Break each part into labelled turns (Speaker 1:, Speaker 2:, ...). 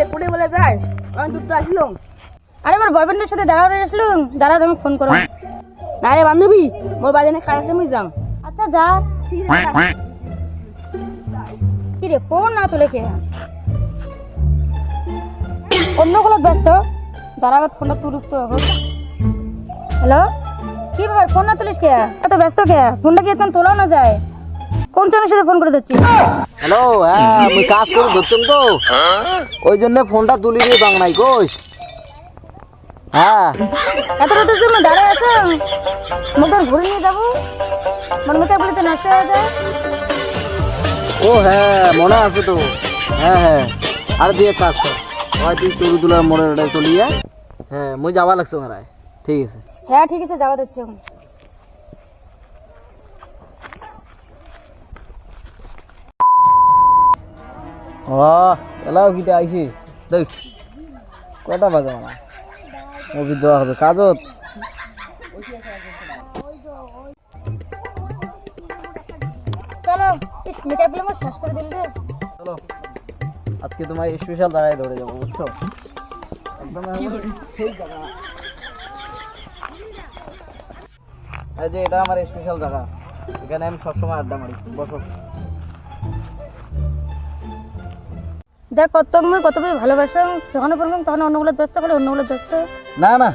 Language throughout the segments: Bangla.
Speaker 1: রে কোটে বলে যাস? আমি তো আসলাম।
Speaker 2: আরে, আমার বয়ফ্রেন্ডের সাথে দেখা করে আসলুম। দাঁড়া তুমি ফোন করো।
Speaker 1: না রে বান্ধবী, মোর বাজানে খারাপ আছে মুই যাম।
Speaker 2: আচ্ছা যা কি রে ফোন না তুলে কে? অন্য কোনো ব্যস্ত? দাঁড়া ফোনটা তুলুক তো হ্যালো কি ব্যাপার ফোন না তুলিস কে? এত ব্যস্ত কে? ফোনটা কি এখন তোলাও না যায়? কোন চ্যানেলের সাথে ফোন করে
Speaker 3: হ্যালো হ্যাঁ আমি কাজ করে ধরছেন তো। ওই জন্য ফোনটা তুলি দিয়ে হ্যাঁ।
Speaker 2: এত রাতের জন্য দাঁড়ায় আছে মোটর ঘুরে নিয়ে যাব। মন মতো বলে তো নষ্ট হয়ে যায়।
Speaker 3: ও হ্যাঁ মনে আছে তো। হ্যাঁ হ্যাঁ। আর দিয়ে কাজ কর। ওই তুই চুরি তুলার মোড়ে চলিয়ে হ্যাঁ মুই যাবা লাগছে ঠিক আছে।
Speaker 2: হ্যাঁ ঠিক আছে যাওয়া দিচ্ছি এখন।
Speaker 3: ও এলাও কিতে আইছি? দেখ কটা বাজে আমার অফিস যাওয়া হবে কাজত?
Speaker 2: চলো ইস মেকআপ আমার শেষ করে দিল রে
Speaker 3: চলো আজকে তোমার স্পেশাল দাঁড়ায় ধরে যাব বুঝছ একদম জায়গা এই যে এটা আমার স্পেশাল জায়গা এখানে আমি সবসময় আড্ডা মারি বসো
Speaker 2: দেখ কত মুই কত করে ভালোবাসো যখন বললাম তখন অন্যগুলো ব্যস্ত করে অন্যগুলো ব্যস্ত।
Speaker 3: না না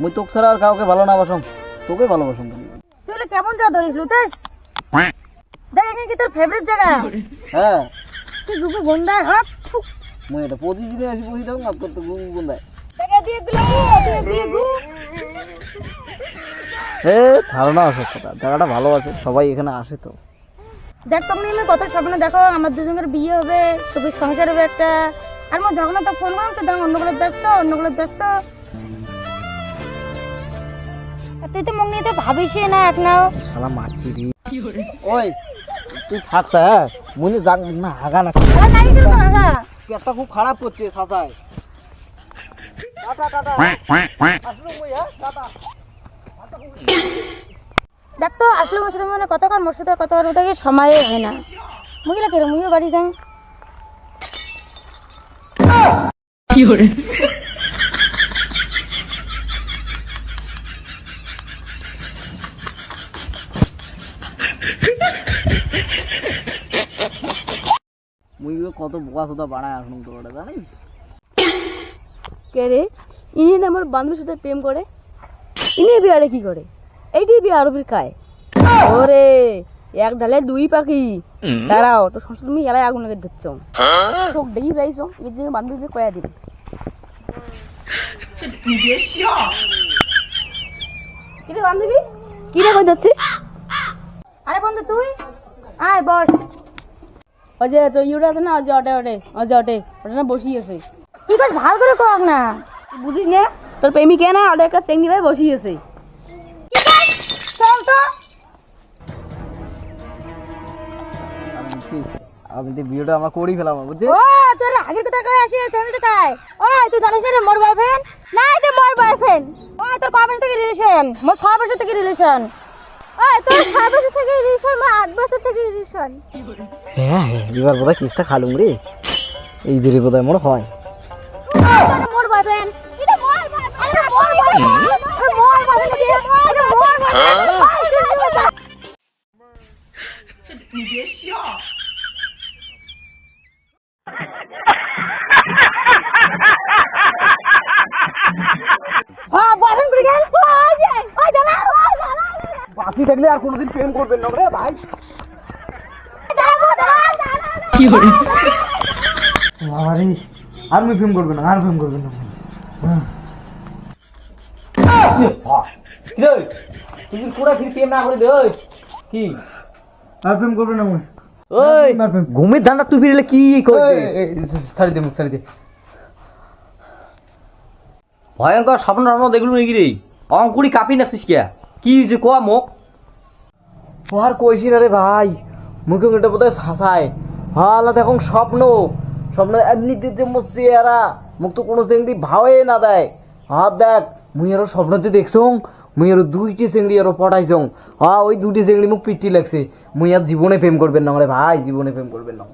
Speaker 3: মুই তোকে ছাড়া আর কাউকে ভালো না বাসম তোকে ভালোবাসম তুমি
Speaker 2: তুই কেমন যা ধরিস লুতেশ দেখ এখানে কি তোর ফেভারিট জায়গা?
Speaker 3: হ্যাঁ।
Speaker 2: তুই গুগু গন্ডা হাত ফুক
Speaker 3: মুই এটা প্রতিদিনে আসি বসে থাকুন আর তোর তো গুগু কোনটায়
Speaker 2: টাকা দিয়ে দিলাম দিয়ে দিয়ে গু
Speaker 3: এ ছাড়ো না কথা জায়গাটা ভালো আছে সবাই এখানে আসে তো।
Speaker 2: দেখ তোমরা এলে কত স্বপ্ন দেখো আমার দুজনের বিয়ে হবে সুখী সংসার হবে একটা। আর মো যখন তো ফোন করলাম তো দেখো অন্যগুলো ব্যস্ত অন্যগুলো ব্যস্ত। তুই তো নিয়ে তো ভাবিসই না এক নাও।
Speaker 3: শালা মাছি রে। ওই তুই থাকতা হ্যাঁ? মনে যাক না হাগা না।
Speaker 2: আরে নাই তো আগা।
Speaker 3: পেটটা খুব খারাপ করছে সাসায় টাটা টাটা। আসলো মই হ্যাঁ? টাটা।
Speaker 2: দেখ তো আসলে মোর সাথে মানে কতক্ষণ মোর সাথে কত ওটাকে সময় হয় না। মুগিলা কেরো মুইও বাড়ি যাই
Speaker 3: মুই কত বোকা সোদা বানায় তোর ওটা জানিস?
Speaker 1: কে রে? ইনি আমার বান্ধবীর সাথে প্রেম করে ইনি বিয়ারে কি করে? এইটি বিয়ে আরবির কায়। ওরে এক ডালে দুই পাখি। দাঁড়াও তো তুমি এলাই আগুন লাগে দিচ্ছ চোখ দেখি পাইছো এই যে বান্ধবী যে কয়া দিবে। কিরে বান্ধবী কি রে কই যাচ্ছিস?
Speaker 2: আরে বন্ধু তুই আয় বস।
Speaker 1: ওই যে তো ইউটা আছে না ওই যে অটে অটে ওই যে অটে ওটা না বসি আছে।
Speaker 2: কি কস ভালো করে কক না।
Speaker 1: বুঝিস না তোর প্রেমিকা না অটে একটা চেঙ্গি ভাই বসি আছে।
Speaker 2: তো?
Speaker 3: আমি বলছি, আমি তো ভিডিওটা আমরা করেই ফেলাম বুঝছি
Speaker 2: ও তোর আগের কথা কই আসি চ্যানেলটা কাই ও তুই জানিস না রে, মোর বয়ফ্রেন্ড না এটা মোর বয়ফ্রেন্ড ও তোর কবে থেকে রিলেশন মোর ছয় বছর থেকে রিলেশন ও তোর ছয় বছর থেকে রিলেশন মোর আট বছর থেকে রিলেশন
Speaker 3: হ্যাঁ হ্যাঁ এবার বোধহয় কিসটা খালুম রে? এই দেরি বোধহয় মোর হয়।
Speaker 2: মোর বয়ফ্রেন্ড ওই দাঁড়া ওই দাঁড়া
Speaker 3: বাকি থাকলে আর কোনোদিন প্রেম করবেন না রে ভাই
Speaker 2: কি করে
Speaker 3: আমি প্রেম করবেন আর প্রেম করবেন না। তুই পুরা ফির প্রেম না করে দে কি?
Speaker 4: আর প্রেম করবে না মুই
Speaker 3: ওই ঘুমের ধান্দা তুই ফিরলে কি
Speaker 4: ছাড়ি দে মুখ ছাড়ি দে।
Speaker 3: ভয়ঙ্কর স্বপ্ন দেখলু নাকি রে? অঙ্কুরি কাপি নাছিস কে? কি হয়েছে কোয়া মোক আর কইছি না রে ভাই মুখে বোধহয় হাসায় হালা দেখুন স্বপ্ন স্বপ্ন এমনিতে যে মোর চেহারা মুখ তো কোনো চেংড়ি ভাবে না দেয়। হাত দেখ মুই আরও স্বপ্নতে দেখছ মুই আরও দুইটি চেংড়ি আরও পটাইছং হ্যাঁ ওই দুটি চেংড়ি মুখ পিটি লাগছে। মুই আর জীবনে প্রেম করবেন না রে ভাই, জীবনে প্রেম করবেন না।